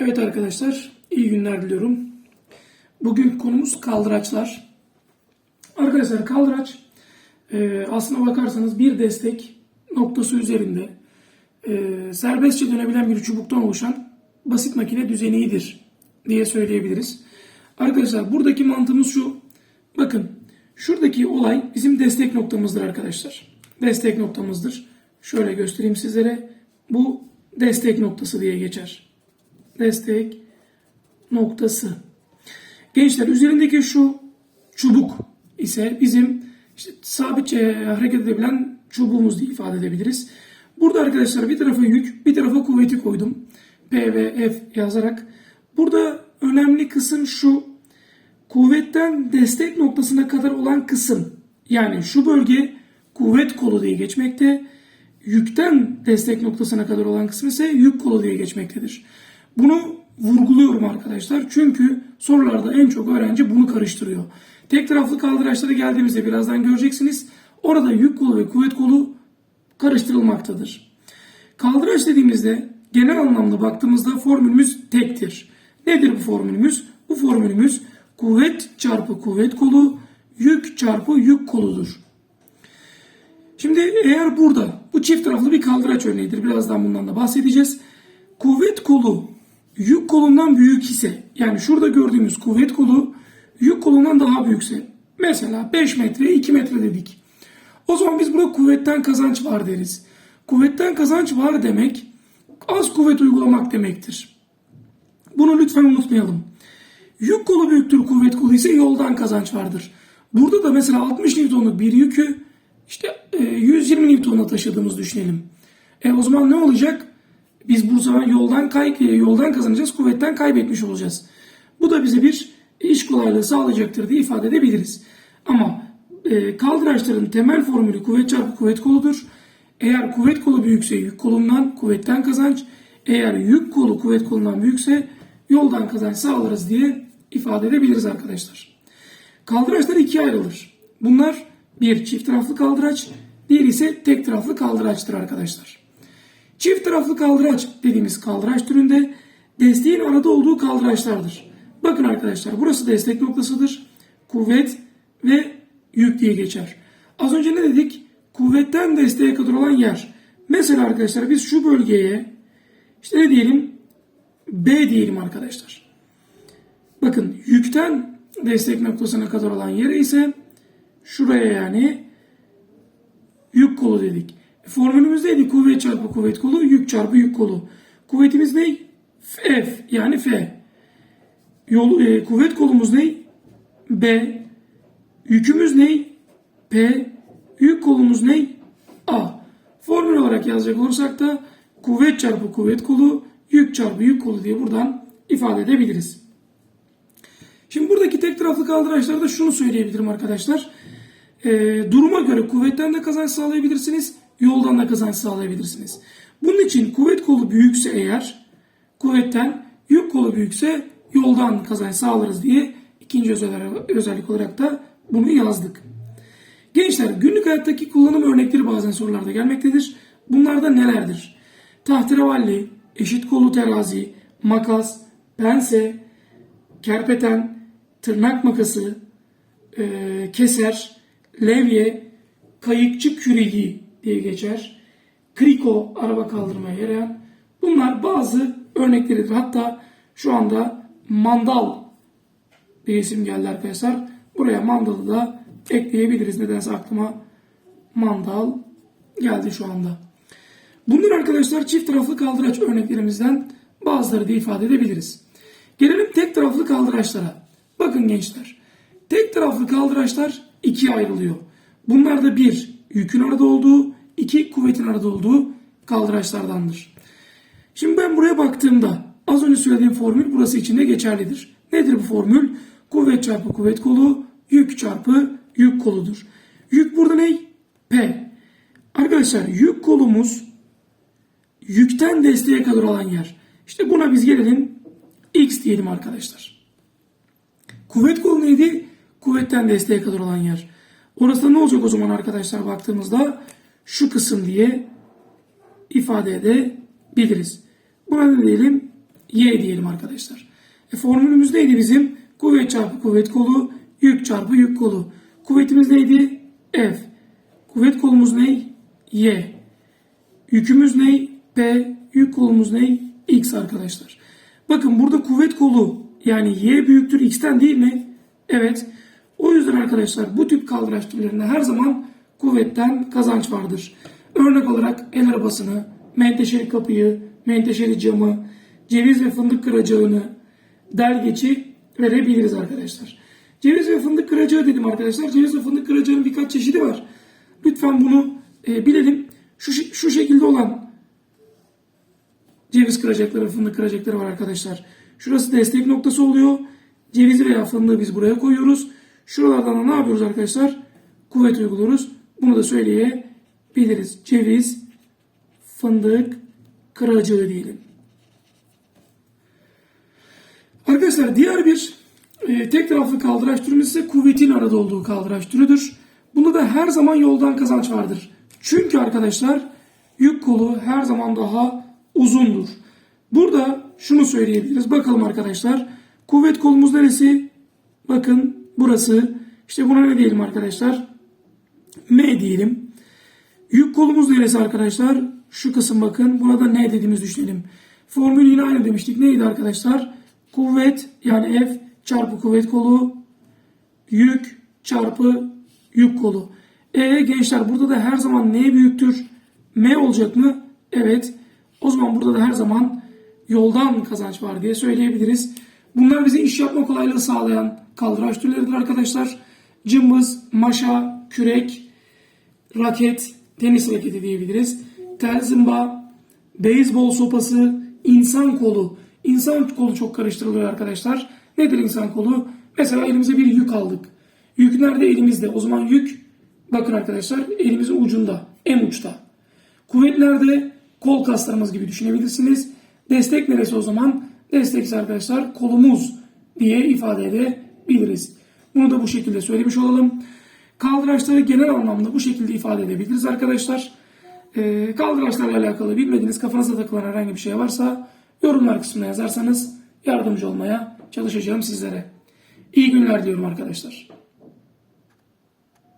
Evet arkadaşlar, iyi günler diliyorum. Bugün konumuz kaldıraçlar. Arkadaşlar kaldıraç e, aslına bakarsanız bir destek noktası üzerinde e, serbestçe dönebilen bir çubuktan oluşan basit makine düzeniğidir diye söyleyebiliriz. Arkadaşlar buradaki mantığımız şu. Bakın şuradaki olay bizim destek noktamızdır arkadaşlar. Destek noktamızdır. Şöyle göstereyim sizlere. Bu destek noktası diye geçer destek noktası. Gençler üzerindeki şu çubuk ise bizim işte sabitçe hareket edebilen çubuğumuz diye ifade edebiliriz. Burada arkadaşlar bir tarafa yük, bir tarafa kuvveti koydum. P ve F yazarak. Burada önemli kısım şu. Kuvvetten destek noktasına kadar olan kısım. Yani şu bölge kuvvet kolu diye geçmekte. Yükten destek noktasına kadar olan kısım ise yük kolu diye geçmektedir. Bunu vurguluyorum arkadaşlar. Çünkü sorularda en çok öğrenci bunu karıştırıyor. Tek taraflı kaldıraçlara geldiğimizde birazdan göreceksiniz. Orada yük kolu ve kuvvet kolu karıştırılmaktadır. Kaldıraç dediğimizde genel anlamda baktığımızda formülümüz tektir. Nedir bu formülümüz? Bu formülümüz kuvvet çarpı kuvvet kolu, yük çarpı yük koludur. Şimdi eğer burada bu çift taraflı bir kaldıraç örneğidir. Birazdan bundan da bahsedeceğiz. Kuvvet kolu yük kolundan büyük ise yani şurada gördüğümüz kuvvet kolu yük kolundan daha büyükse mesela 5 metre 2 metre dedik. O zaman biz burada kuvvetten kazanç var deriz. Kuvvetten kazanç var demek az kuvvet uygulamak demektir. Bunu lütfen unutmayalım. Yük kolu büyüktür kuvvet kolu ise yoldan kazanç vardır. Burada da mesela 60 Newton'luk bir yükü işte 120 Newton'a taşıdığımızı düşünelim. E o zaman ne olacak? Biz bu zaman yoldan kay yoldan kazanacağız, kuvvetten kaybetmiş olacağız. Bu da bize bir iş kolaylığı sağlayacaktır diye ifade edebiliriz. Ama e, kaldıraçların temel formülü kuvvet çarpı kuvvet koludur. Eğer kuvvet kolu büyükse yük kolundan kuvvetten kazanç, eğer yük kolu kuvvet kolundan büyükse yoldan kazanç sağlarız diye ifade edebiliriz arkadaşlar. Kaldıraçlar ikiye ayrılır. Bunlar bir çift taraflı kaldıraç, diğeri ise tek taraflı kaldıraçtır arkadaşlar. Çift taraflı kaldıraç dediğimiz kaldıraç türünde desteğin arada olduğu kaldıraçlardır. Bakın arkadaşlar burası destek noktasıdır. Kuvvet ve yük diye geçer. Az önce ne dedik? Kuvvetten desteğe kadar olan yer. Mesela arkadaşlar biz şu bölgeye işte ne diyelim? B diyelim arkadaşlar. Bakın yükten destek noktasına kadar olan yere ise şuraya yani yük kolu dedik. Formülümüz neydi? Kuvvet çarpı kuvvet kolu, yük çarpı yük kolu. Kuvvetimiz ne? F yani F. Yol, e, kuvvet kolumuz ne? B. Yükümüz ne? P. Yük kolumuz ne? A. Formül olarak yazacak olursak da kuvvet çarpı kuvvet kolu, yük çarpı yük kolu diye buradan ifade edebiliriz. Şimdi buradaki tek taraflı kaldıraçlarda şunu söyleyebilirim arkadaşlar. E, duruma göre kuvvetten de kazanç sağlayabilirsiniz, yoldan da kazanç sağlayabilirsiniz. Bunun için kuvvet kolu büyükse eğer kuvvetten, yük kolu büyükse yoldan kazanç sağlarız diye ikinci özellik olarak da bunu yazdık. Gençler günlük hayattaki kullanım örnekleri bazen sorularda gelmektedir. Bunlar da nelerdir? Tahterevalli, eşit kolu terazi, makas, pense, kerpeten, tırnak makası, e, keser, levye, kayıkçı küreği diye geçer. Kriko, araba kaldırmaya yarayan. Bunlar bazı örnekleridir. Hatta şu anda mandal bir isim geldi arkadaşlar. Buraya mandalı da ekleyebiliriz. Nedense aklıma mandal geldi şu anda. Bunlar arkadaşlar çift taraflı kaldıraç örneklerimizden bazıları diye ifade edebiliriz. Gelelim tek taraflı kaldıraçlara. Bakın gençler. Tek taraflı kaldıraçlar ikiye ayrılıyor. Bunlar da bir yükün arada olduğu, iki kuvvetin arada olduğu kaldıraçlardandır. Şimdi ben buraya baktığımda az önce söylediğim formül burası için de geçerlidir. Nedir bu formül? Kuvvet çarpı kuvvet kolu, yük çarpı yük koludur. Yük burada ne? P. Arkadaşlar yük kolumuz yükten desteğe kadar olan yer. İşte buna biz gelelim X diyelim arkadaşlar. Kuvvet kolu neydi? Kuvvetten desteğe kadar olan yer. Orası da ne olacak o zaman arkadaşlar baktığımızda şu kısım diye ifade edebiliriz. Buna ne diyelim? Y diyelim arkadaşlar. E formülümüz neydi bizim? Kuvvet çarpı kuvvet kolu, yük çarpı yük kolu. Kuvvetimiz neydi? F. Kuvvet kolumuz ne? Y. Yükümüz ne? P. Yük kolumuz ne? X arkadaşlar. Bakın burada kuvvet kolu yani Y büyüktür X'ten değil mi? Evet. O yüzden arkadaşlar bu tip kaldıraç türlerinde her zaman kuvvetten kazanç vardır. Örnek olarak el arabasını, menteşeli kapıyı, menteşeli camı, ceviz ve fındık kıracağını, delgeci verebiliriz arkadaşlar. Ceviz ve fındık kıracağı dedim arkadaşlar. Ceviz ve fındık kıracağının birkaç çeşidi var. Lütfen bunu e, bilelim. Şu, şu şekilde olan ceviz kıracakları, fındık kıracakları var arkadaşlar. Şurası destek noktası oluyor. Cevizi veya fındığı biz buraya koyuyoruz. Şuralardan da ne yapıyoruz arkadaşlar? Kuvvet uyguluyoruz. Bunu da söyleyebiliriz. Ceviz, fındık, kıracağı diyelim. Arkadaşlar diğer bir e, tek taraflı kaldıraç türümüz ise kuvvetin arada olduğu kaldıraç türüdür. Bunda da her zaman yoldan kazanç vardır. Çünkü arkadaşlar yük kolu her zaman daha uzundur. Burada şunu söyleyebiliriz. Bakalım arkadaşlar. Kuvvet kolumuz neresi? Bakın burası. İşte buna ne diyelim arkadaşlar? M diyelim. Yük kolumuz neresi arkadaşlar? Şu kısım bakın. Buna da ne dediğimiz düşünelim. Formül yine aynı demiştik. Neydi arkadaşlar? Kuvvet yani F çarpı kuvvet kolu yük çarpı yük kolu. E gençler burada da her zaman ne büyüktür? M olacak mı? Evet. O zaman burada da her zaman yoldan kazanç var diye söyleyebiliriz. Bunlar bize iş yapma kolaylığı sağlayan kaldıraç türleridir arkadaşlar. Cımbız, maşa, kürek, raket, tenis raketi diyebiliriz. Tel zımba, beyzbol sopası, insan kolu. İnsan kolu çok karıştırılıyor arkadaşlar. Nedir insan kolu? Mesela elimize bir yük aldık. Yük nerede? Elimizde. O zaman yük bakın arkadaşlar elimizin ucunda. En uçta. Kuvvet nerede? Kol kaslarımız gibi düşünebilirsiniz. Destek neresi o zaman? Destek arkadaşlar kolumuz diye ifade edebiliriz. Bunu da bu şekilde söylemiş olalım. Kaldıraçları genel anlamda bu şekilde ifade edebiliriz arkadaşlar. Ee, kaldıraçlarla alakalı bilmediğiniz kafanıza takılan herhangi bir şey varsa yorumlar kısmına yazarsanız yardımcı olmaya çalışacağım sizlere. İyi günler diyorum arkadaşlar.